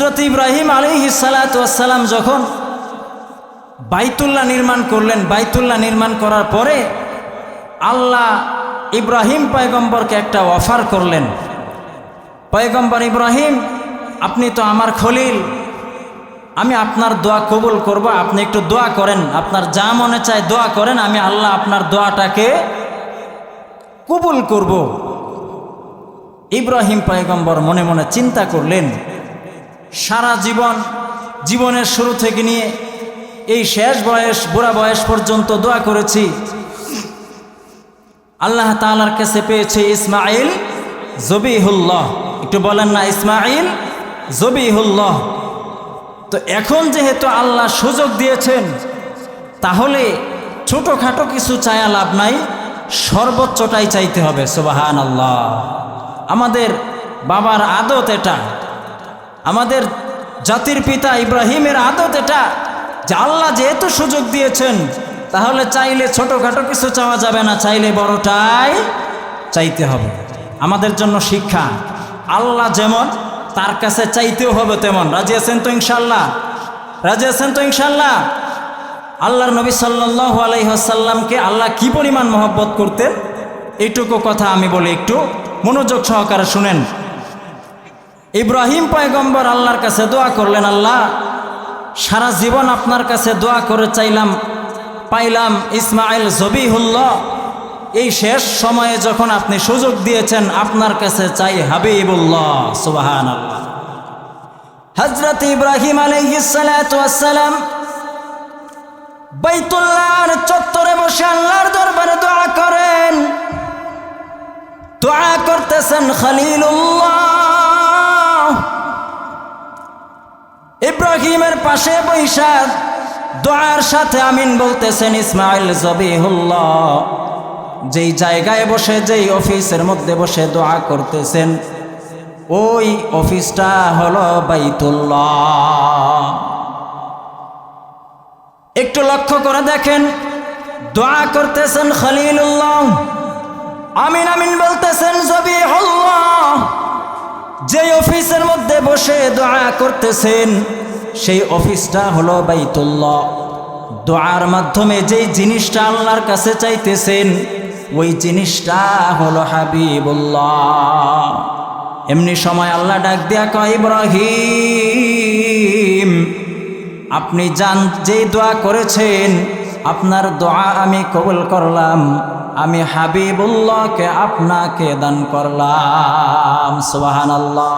হজরত ইব্রাহিম আলী সালাতাম যখন বাইতুল্লাহ নির্মাণ করলেন, বাইতুল্লাহ নির্মাণ করার পরে আল্লাহ ইব্রাহিম পয়গম্বরকে একটা অফার করলেন। পয়গম্বর ইব্রাহিম, আপনি তো আমার খলিল, আমি আপনার দোয়া কবুল করব, আপনি একটু দোয়া করেন, আপনার যা মনে চায় দোয়া করেন, আমি আল্লাহ আপনার দোয়াটাকে কবুল করব। ইব্রাহিম পয়গম্বর মনে মনে চিন্তা করলেন সারা জীবন, জীবনের শুরু থেকে নিয়ে এই শেষ বয়স, বুড়া বয়স পর্যন্ত দোয়া করেছি। আল্লাহ তালার কাছে পেয়েছে ইসমাইল জবিহুল্লাহ। একটু বলেন না ইসমাইল জবিহুল্লাহ। তো এখন যেহেতু আল্লাহ সুযোগ দিয়েছেন, তাহলে ছোটোখাটো কিছু চায়া লাভ নাই, সর্বোচ্চটাই চাইতে হবে সুবাহান আল্লাহ আমাদের বাবার আদত এটা। আমাদের জাতির পিতা ইব্রাহিমের আদত এটা যে আল্লাহ যেহেতু সুযোগ দিয়েছেন, তাহলে চাইলে ছোটোখাটো কিছু চাওয়া যাবে না, চাইলে বড়টাই চাইতে হবে। আমাদের জন্য শিক্ষা, আল্লাহ যেমন, তার কাছে চাইতেও হবে তেমন। রাজি আছেন তো ইনশাল্লাহ রাজি আছেন তো ইনশাল্লাহ আল্লাহর নবী সাল্লাহ আলাইসাল্লামকে আল্লাহ কি পরিমাণ মহব্বত করতেন? এইটুকু কথা আমি বলি, একটু মনোযোগ সহকারে শুনেন। ইব্রাহিম পয়গম্বর আল্লাহর কাছে দোয়া করলেন, আল্লাহ, সারা জীবন আপনার কাছে দোয়া করে চাইলাম, পাইলাম ইসমাইল জবিহুল্লাহ। এই শেষ সময়ে যখন আপনি সুযোগ দিয়েছেন, আপনার কাছে চাই হাবিবুল্লাহ সুবাহান আল্লাহ হজরত ইব্রাহিম আলাইসালাম বাইতুল্লাহর চত্বরে বসে আল্লাহর দরবারে দোয়া করেন। দোয়া করতেছেন খালিলুল্লাহ। ইব্রাহিমের পাশে বৈশাখ দোয়ার সাথে আমিন বলতেছেন, ইসমাইল জবিহুল্লাহ। যেই জায়গায় বসে, যেই অফিসের মধ্যে বসে দোয়া করতেছেন, ওই অফিসটা হলো বাইতুল্লাহ। একটু লক্ষ্য করে দেখেন, দোয়া করতেছেন খলিলুল্লাহ। আমিন আমিন বলতেছেন, জবিহুল্লাহ। যে অফিসের মধ্যে বসে দোয়া করতেছেন সেই অফিসটা হলো বাইতুল্লাহ। দোয়ার মাধ্যমে যেই জিনিসটা আল্লাহর কাছে চাইতেছেন, ওই জিনিসটা হলো হাবিবুল্লাহ। এমনি সময় আল্লাহ ডাক দিয়া কয়, ইব্রাহিম, আপনি যান, যেই দোয়া করেছেন, আপনার দোয়া আমি কবুল করলাম, আমি হাবিবুল্লাহকে আপনাকে দান করলাম। সুবাহান আল্লাহ